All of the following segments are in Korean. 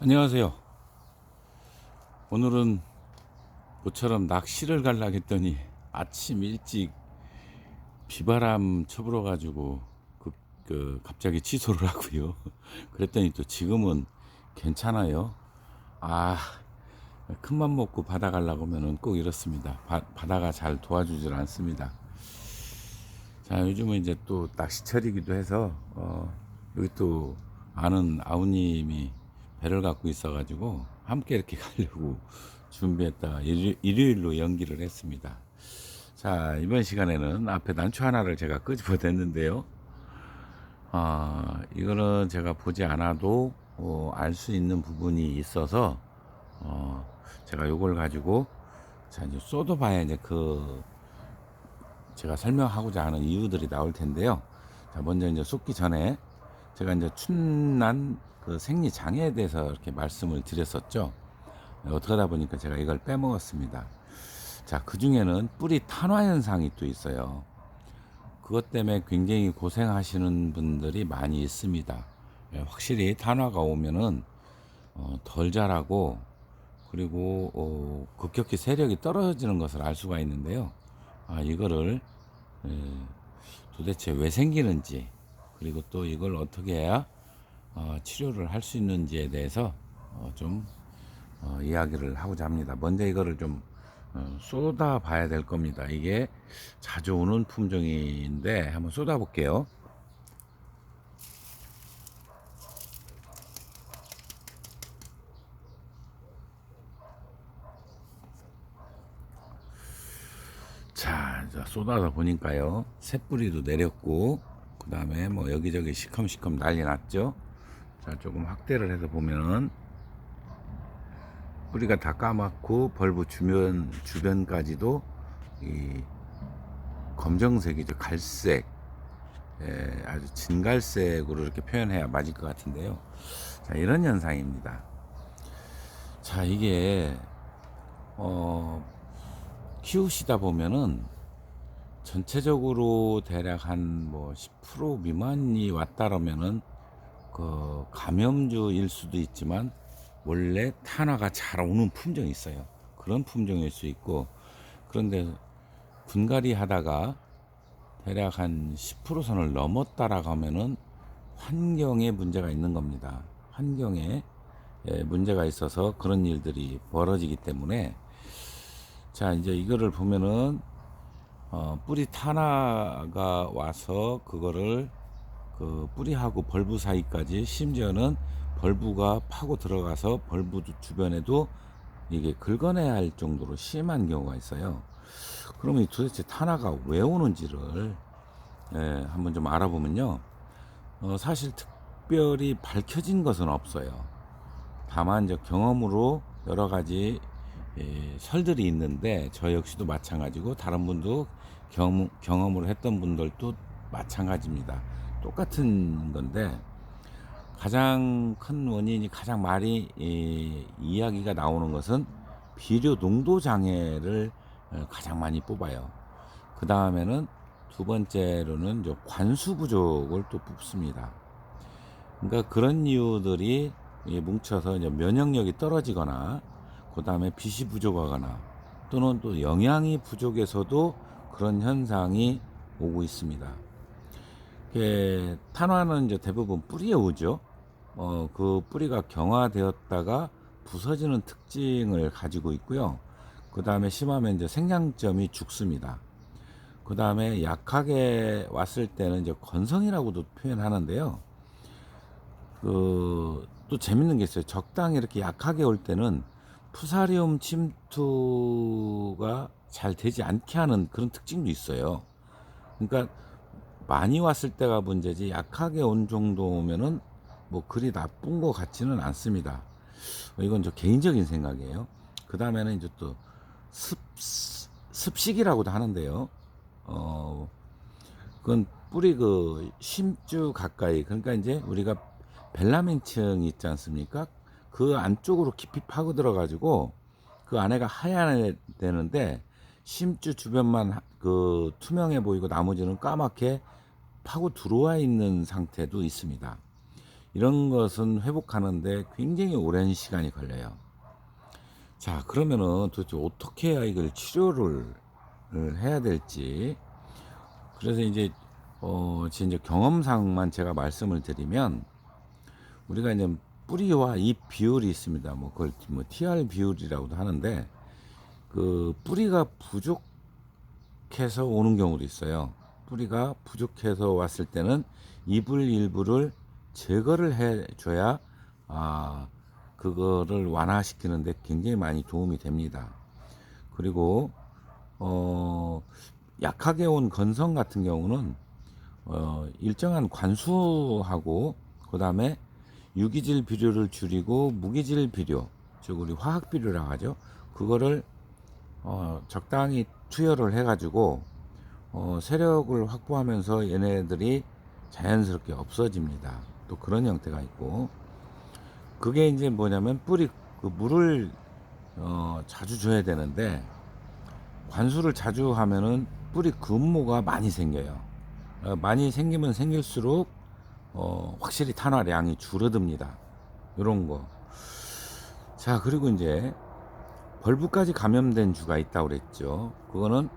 안녕하세요. 오늘은 모처럼 낚시를 갈라 했더니 아침 일찍 비바람 쳐불어 가지고 그, 그 갑자기 취소를 하고요. 그랬더니 또 지금은 괜찮아요. 아, 큰맘 먹고 바다 가려고 하면은 꼭 이렇습니다. 바, 바다가 잘 도와주질 않습니다. 자, 요즘은 이제 또 낚시철이기도 해서, 어, 여기 또 아는 아우님이 배를 갖고 있어가지고 함께 이렇게 가려고 준비했다가 일요- 일요일 로 연기를 했습니다. 자, 이번 시간에는 앞에 난초 하나를 제가 끄집어냈는데요. 아, 이거는 제가 보지 않아도 어, 알수 있는 부분이 있어서 어, 제가 요걸 가지고 자, 이제 쏟아봐야 이제 그 제가 설명하고자 하는 이유들이 나올 텐데요. 자, 먼저 이제 쏟기 전에 제가 이제 춘난 그 생리 장애에 대해서 이렇게 말씀을 드렸었죠. 어떻게 하다 보니까 제가 이걸 빼먹었습니다. 자, 그 중에는 뿌리 탄화 현상이 또 있어요. 그것 때문에 굉장히 고생하시는 분들이 많이 있습니다. 예, 확실히 탄화가 오면은 어, 덜 자라고 그리고 어, 급격히 세력이 떨어지는 것을 알 수가 있는데요. 아, 이거를 예, 도대체 왜 생기는지 그리고 또 이걸 어떻게 해야 어, 치료를 할 수 있는지에 대해서 어, 좀 어, 이야기를 하고자 합니다. 먼저 이거를 좀 어, 쏟아 봐야 될 겁니다. 이게 자주 오는 품종인데 한번 쏟아 볼게요. 자, 쏟아서 보니까요. 새뿌리도 내렸고, 그 다음에 뭐 여기저기 시컴시컴 난리 났죠. 자, 조금 확대를 해서 보면은, 뿌리가 다 까맣고, 벌브 주변, 주변까지도 이 검정색이죠. 갈색. 예, 아주 진갈색으로 이렇게 표현해야 맞을 것 같은데요. 자, 이런 현상입니다. 자, 이게, 어, 키우시다 보면은 전체적으로 대략 한 뭐 10% 미만이 왔다라면은 그 감염주일 수도 있지만 원래 탄화가 잘 오는 품종이 있어요. 그런 품종일 수 있고 그런데 분갈이 하다가 대략 한 10% 선을 넘었다라고 하면은 환경에 문제가 있는 겁니다. 환경에 예, 문제가 있어서 그런 일들이 벌어지기 때문에 자, 이제 이거를 보면은 어, 뿌리 탄화가 와서 그거를 그 뿌리하고 벌브 사이까지 심지어는 벌브가 파고 들어가서 벌브 주변에도 이게 긁어내야 할 정도로 심한 경우가 있어요. 그러면 이 도대체 탄화가 왜 오는지를 예, 한번 좀 알아보면요. 어, 사실 특별히 밝혀진 것은 없어요. 다만 이제 경험으로 여러 가지 예, 설들이 있는데 저 역시도 마찬가지고 다른 분도 경험, 경험을 했던 분들도 마찬가지입니다. 똑같은 건데 가장 큰 원인이 가장 많이 이, 이야기가 나오는 것은 비료 농도 장애를 어, 가장 많이 뽑아요. 그 다음에는 두 번째로는 이제 관수 부족을 또 뽑습니다. 그러니까 그런 이유들이 이 뭉쳐서 이제 면역력이 떨어지거나 그 다음에 빛이 부족하거나 또는 또 영양이 부족해서도 그런 현상이 오고 있습니다. 이게 탄화는 이제 대부분 뿌리에 오죠. 어, 그 뿌리가 경화되었다가 부서지는 특징을 가지고 있고요. 그 다음에 심하면 이제 생장점이 죽습니다. 그 다음에 약하게 왔을 때는 이제 건성이라고도 표현하는데요. 그, 또 재밌는 게 있어요. 적당히 이렇게 약하게 올 때는 푸사리움 침투가 잘 되지 않게 하는 그런 특징도 있어요. 그러니까 많이 왔을 때가 문제지 약하게 온 정도면은 뭐 그리 나쁜 것 같지는 않습니다. 이건 저 개인적인 생각이에요. 그 다음에는 이제 또 습, 습식이라고도 하는데요. 어, 그건 뿌리 그 심주 가까이, 그러니까 이제 우리가 벨라멘층 있지 않습니까? 그 안쪽으로 깊이 파고 들어가지고 그 안에가 하얀 되는데 심주 주변만 하- 그 투명해 보이고 나머지는 까맣게 파고 들어와 있는 상태도 있습니다. 이런 것은 회복하는데 굉장히 오랜 시간이 걸려요. 자, 그러면은 도대체 어떻게 해야 이걸 치료를 해야 될지. 그래서 이제, 어, 진짜 경험상만 제가 말씀을 드리면, 우리가 이제 뿌리와 잎 비율이 있습니다. 뭐, 그걸 뭐, TR 비율이라고도 하는데, 그, 뿌리가 부족 해서 오는 경우도 있어요. 뿌리가 부족해서 왔을 때는 잎을 일부를 제거를 해줘야, 아, 그거를 완화시키는데 굉장히 많이 도움이 됩니다. 그리고 어 약하게 온 건성 같은 경우는 어 일정한 관수하고 그 다음에 유기질 비료를 줄이고 무기질 비료 즉 우리 화학 비료라고 하죠. 그거를 어 적당히 투여를 해가지고 어 세력을 확보하면서 얘네들이 자연스럽게 없어집니다. 또 그런 형태가 있고 그게 이제 뭐냐면 뿌리 그 물을 어, 자주 줘야 되는데 관수를 자주 하면은 뿌리 근모가 많이 생겨요. 어, 많이 생기면 생길수록 어, 확실히 탄화량이 줄어듭니다. 이런 거. 자 그리고 이제 벌브까지 감염된 주가 있다고 그랬죠. 그거는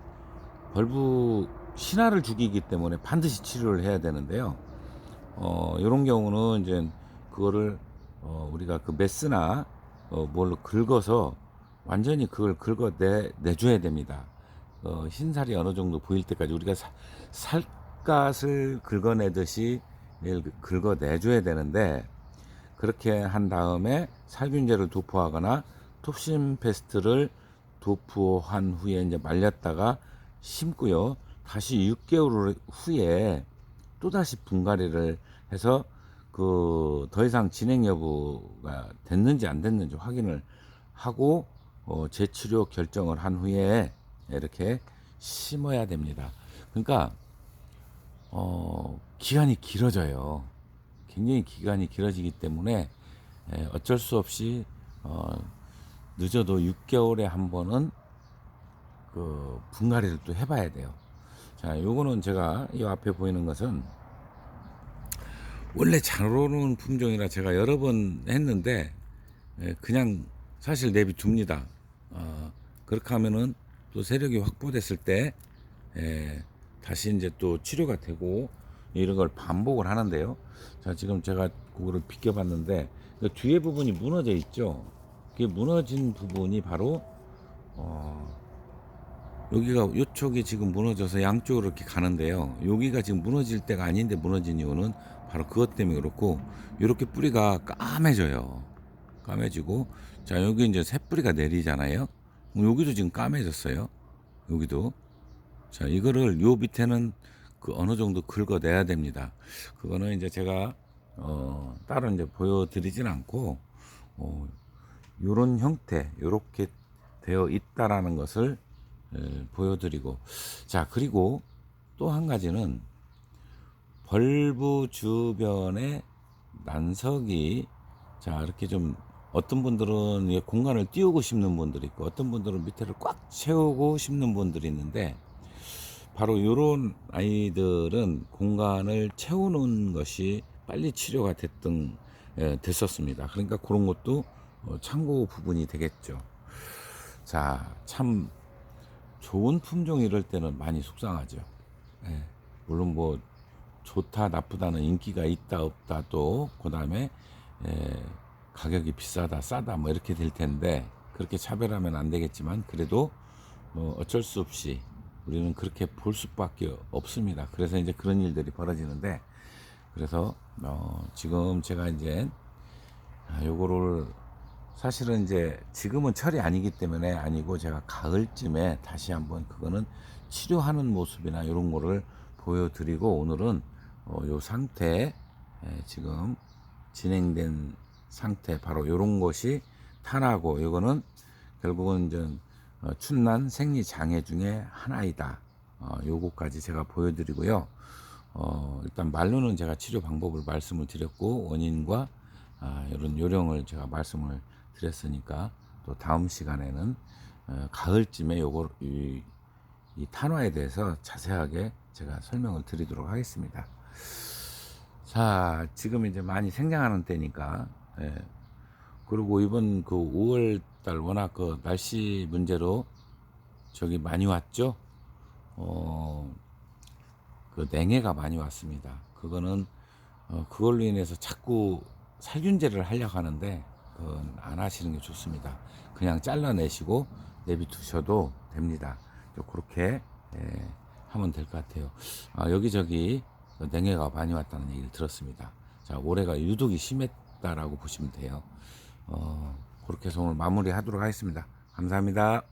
벌브 신화를 죽이기 때문에 반드시 치료를 해야 되는데요. 어, 이런 경우는 이제 그거를 어, 우리가 그 메스나 어, 뭘로 긁어서 완전히 그걸 긁어 내 내줘야 됩니다. 어, 흰살이 어느 정도 보일 때까지 우리가 사, 살갗을 긁어내듯이 긁어내줘야 되는데 그렇게 한 다음에 살균제를 도포하거나 톱신 페스트를 도포한 후에 이제 말렸다가 심고요. 다시 6개월 후에 또 다시 분갈이를 해서 그 더 이상 진행 여부가 됐는지 안 됐는지 확인을 하고 어, 재치료 결정을 한 후에 이렇게 심어야 됩니다. 그러니까 어, 기간이 길어져요. 굉장히 기간이 길어지기 때문에 에, 어쩔 수 없이 어, 늦어도 6개월에 한 번은 그 분갈이를 또 해봐야 돼요. 자, 요거는 제가 이 앞에 보이는 것은 원래 잘 오르는 품종이라 제가 여러 번 했는데 예, 그냥 사실 내비 둡니다. 어, 그렇게 하면은 또 세력이 확보됐을 때 예, 다시 이제 또 치료가 되고 이런 걸 반복을 하는데요. 자 지금 제가 그거를 비껴봤는데 그 뒤에 부분이 무너져 있죠. 그게 무너진 부분이 바로 어, 여기가 이쪽이 지금 무너져서 양쪽으로 이렇게 가는데요. 여기가 지금 무너질 때가 아닌데 무너진 이유는 바로 그것 때문에 그렇고 이렇게 뿌리가 까매져요. 까매지고 자 여기 이제 새 뿌리가 내리잖아요. 여기도 지금 까매졌어요. 여기도 자 이거를 요 밑에는 그 어느 정도 긁어내야 됩니다. 그거는 이제 제가 어 따로 이제 보여드리진 않고 어 요런 형태 요렇게 되어 있다라는 것을 에, 보여드리고 자 그리고 또 한 가지는 벌브 주변에 난석이 자 이렇게 좀 어떤 분들은 이 공간을 띄우고 심는 분들이 있고 어떤 분들은 밑에를 꽉 채우고 심는 분들이 있는데 바로 이런 아이들은 공간을 채우는 것이 빨리 치료가 됐던 예, 됐었습니다. 그러니까 그런 것도 어, 참고 부분이 되겠죠. 자, 참 좋은 품종 이럴 때는 많이 속상하죠. 예, 물론 뭐 좋다 나쁘다는 인기가 있다 없다 또 그 다음에 예, 가격이 비싸다 싸다 뭐 이렇게 될 텐데 그렇게 차별하면 안 되겠지만 그래도 뭐 어쩔 수 없이 우리는 그렇게 볼 수밖에 없습니다. 그래서 이제 그런 일들이 벌어지는데 그래서 어 지금 제가 이제 아, 요거를 사실은 이제 지금은 철이 아니기 때문에 아니고 제가 가을쯤에 다시 한번 그거는 치료하는 모습이나 이런 거를 보여드리고 오늘은 어, 요 상태 예, 지금 진행된 상태 바로 요런 것이 탄하고 이거는 결국은 이제 어, 춘난 생리 장애 중에 하나이다. 어, 요거까지 제가 보여드리고요. 어, 일단 말로는 제가 치료 방법을 말씀을 드렸고 원인과 아, 이런 요령을 제가 말씀을 드렸으니까 또 다음 시간에는 어, 가을쯤에 요거 이, 이 탄화에 대해서 자세하게 제가 설명을 드리도록 하겠습니다. 자, 지금 이제 많이 생장하는 때니까, 예. 그리고 이번 그 5월 달 워낙 그 날씨 문제로 저기 많이 왔죠? 어, 그 냉해가 많이 왔습니다. 그거는, 어, 그걸로 인해서 자꾸 살균제를 하려고 하는데, 안 하시는 게 좋습니다. 그냥 잘라내시고 내비두셔도 됩니다. 좀 그렇게, 예, 하면 될 것 같아요. 아, 여기저기 그 냉해가 많이 왔다는 얘기를 들었습니다. 자, 올해가 유독이 심했다라고 보시면 돼요. 어, 그렇게 해서 오늘 마무리 하도록 하겠습니다. 감사합니다.